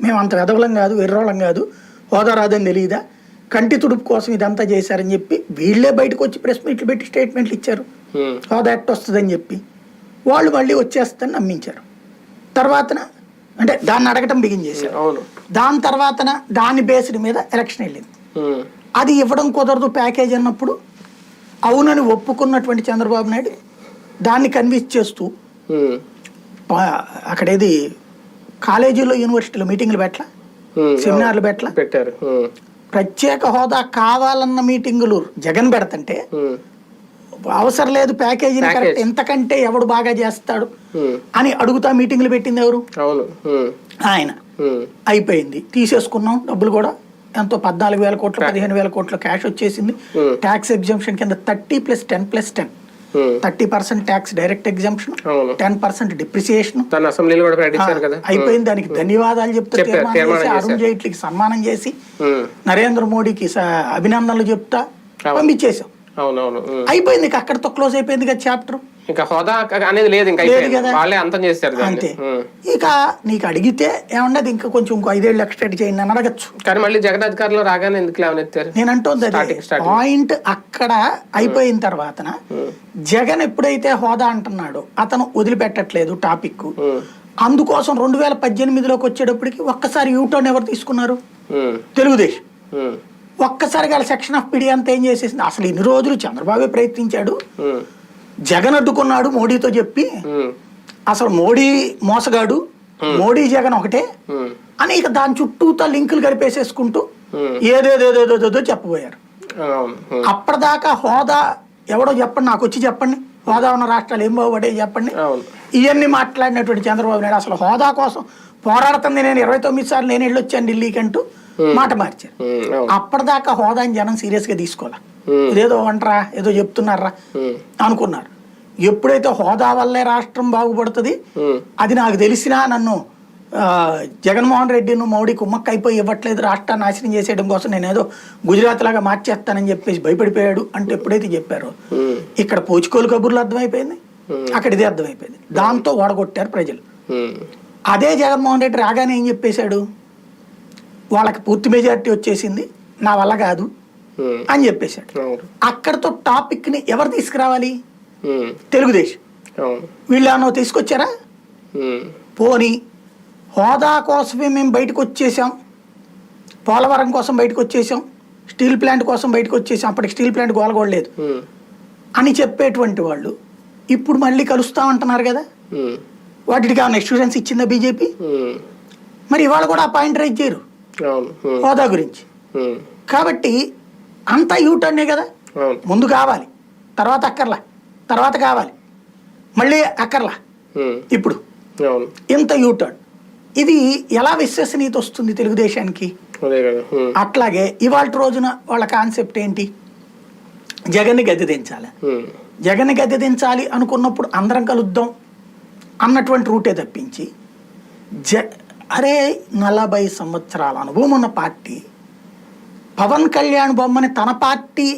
మేము అంత వెదవలం కాదు వెర్రోళం కాదు. హోదా రాదని తెలియదా కంటి తుడుపు కోసం ఇదంతా చేశారని చెప్పి వీళ్ళే బయటకు వచ్చి ప్రెస్ మీట్లు పెట్టి స్టేట్మెంట్లు ఇచ్చారు. హోదా ఎట్ వస్తుందని చెప్పి. వాళ్ళు మళ్ళీ వచ్చేస్తుందని నమ్మించారు. తర్వాతన అంటే దాన్ని అడగటం బిగిన్ చేశారు. అవును. దాని తర్వాతన దాని బేస్డ్ మీద ఎలక్షన్ వెళ్ళింది. అది ఇవ్వడం కుదరదు ప్యాకేజ్ అన్నప్పుడు. అవునని ఒప్పుకున్నటువంటి చంద్రబాబు నాయుడు దాన్ని కన్విన్స్ చేస్తూ అక్కడేది కాలేజీలో యూనివర్సిటీలో మీటింగ్లు పెట్టలా? సెమినార్లు పెట్టలా? పెట్టారు. ప్రత్యేక హోదా కావాలన్న మీటింగులు జగన్ పెడతంటే అవసరం లేదు ప్యాకేజ్. కరెక్ట్. ఎంతకంటే ఎవడు బాగా చేస్తాడు అని అడుగుతా మీటింగ్లు పెట్టింది ఎవరు? ఆయన. అయిపోయింది. తీసేసుకున్నాం. డబ్బులు కూడా ఎంతో పద్నాలుగు వేల కోట్లు పదిహేను వేల కోట్ల క్యాష్ వచ్చేసింది. ట్యాక్స్ ఎగ్జామ్షన్ కింద thirty plus ten plus ten. Thirty percent tax direct exemption ten percent depreciation కదా. అయిపోయింది దానికి ధన్యవాదాలు చెప్తే అరుణ్. జైట్లీకి సన్మానం చేసి నరేంద్ర మోడీకి అభినందనలు చెప్తా ఉమ్. అయిపోయింది అక్కడితో క్లోజ్ అయిపోయింది కదా చాప్టర్ ఇంకా హోదా అనేది లేదు ఇంకా. వాళ్ళే అంతం చేశారు అంతే. ఇక నీకు అడిగితే ఏమన్నది ఇంకా కొంచెం ఇంకో ఐదేళ్ళు ఎక్స్టెండ్ చేయండి అని అడగచ్చు. కానీ మళ్ళీ జగన్ అధికారంలో రాగానే ఎందుకు లేవనెత్తారు? నేను అంటోంది. పాయింట్ అక్కడ అయిపోయిన తర్వాతన జగన్ ఎప్పుడైతే హోదా అంటున్నాడో అతను వదిలిపెట్టట్లేదు టాపిక్. అందుకోసం రెండు వేల పద్దెనిమిదిలోకి వచ్చేటప్పటికి ఒక్కసారి యూటర్న్ ఎవరు తీసుకున్నారు? తెలుగుదేశం. ఒక్కసారిగా సెక్షన్ ఆఫ్ పిడి అంతా ఏం చేసేసింది? అసలు ఇన్ని రోజులు చంద్రబాబే ప్రయత్నించాడు. జగన్ అడ్డుకున్నాడు మోడీతో చెప్పి అసలు మోడీ మోసగాడు మోడీ జగన్ ఒకటే అని ఇక దాని చుట్టూతో లింకులు కలిపేసేసుకుంటూ ఉమ్, ఏదేదేదేదేదో చెప్పబోయారు. అప్పటిదాకా హోదా ఎవడో చెప్పండి నాకు వచ్చి చెప్పండి. హోదా ఉన్న రాష్ట్రాలు ఏం బాగుపడే చెప్పండి. ఇవన్నీ మాట్లాడినటువంటి చంద్రబాబు నాయుడు అసలు హోదా కోసం పోరాడుతుంది. నేను ఇరవై తొమ్మిది సార్లు నేను వెళ్ళొచ్చాను ఢిల్లీకి అంటూ మాట మార్చారు. అప్పటిదాకా హోదాని జనం సీరియస్గా తీసుకోవాలి? ఇదేదో అంటరా ఏదో చెప్తున్నారా అనుకున్నారు. ఎప్పుడైతే హోదా వల్లే రాష్ట్రం బాగుపడుతుంది అది నాకు తెలిసినా నన్ను జగన్మోహన్ రెడ్డిను మోడీ కుమ్మక్క అయిపోయి ఇవ్వట్లేదు రాష్ట్రాన్ని నాశనం చేసేయడం కోసం నేను ఏదో గుజరాత్ లాగా మార్చేస్తానని చెప్పేసి భయపడిపోయాడు అంటే ఎప్పుడైతే చెప్పారో. ఇక్కడ పోచుకోలు కబుర్లు అర్థమైపోయింది. అక్కడ ఇదే అర్థమైపోయింది. దాంతో ఓడగొట్టారు ప్రజలు. అదే జగన్మోహన్ రెడ్డి రాగానే ఏం చెప్పేశాడు? వాళ్ళకి పూర్తి మెజారిటీ వచ్చేసింది. నా వల్ల కాదు. అని చెప్పేశాడు. అక్కడతో టాపిక్ని ఎవరు తీసుకురావాలి? ఉమ్, తెలుగుదేశం. వీళ్ళు ఏమన్నా తీసుకొచ్చారా? ఉమ్, పోనీ హోదా కోసమే మేము బయటకు వచ్చేసాం. పోలవరం కోసం బయటకు వచ్చేసాం. స్టీల్ ప్లాంట్ కోసం బయటకు వచ్చేసాం. అప్పటికి స్టీల్ ప్లాంట్ గోలగొడలేదు అని చెప్పేటువంటి వాళ్ళు ఇప్పుడు మళ్ళీ కలుస్తామంటున్నారు కదా? వాటికి ఏమైనా ఎక్స్పీరియన్స్ ఇచ్చిందా బీజేపీ? మరి ఇవాళ కూడా ఆ పాయింట్ రైజ్ చేయరు. హోదా గురించి. కాబట్టి అంతా యూటర్నే కదా. ముందు కావాలి తర్వాత అక్కర్లా తర్వాత కావాలి మళ్ళీ అక్కర్లా. ఇప్పుడు ఇంత యూటర్న్ ఇది ఎలా విశ్వసనీయత వస్తుంది తెలుగుదేశానికి? అట్లాగే ఇవాళ రోజున వాళ్ళ కాన్సెప్ట్ ఏంటి? జగన్ని గద్దె దించాలి. జగన్ని గద్దె దించాలి అనుకున్నప్పుడు అందరం కలుద్దాం అన్నటువంటి రూటే తప్పించి జ అరే నలభై సంవత్సరాల అనుభవం ఉన్న పార్టీ పవన్ కళ్యాణ్ బొమ్మని తన పార్టీ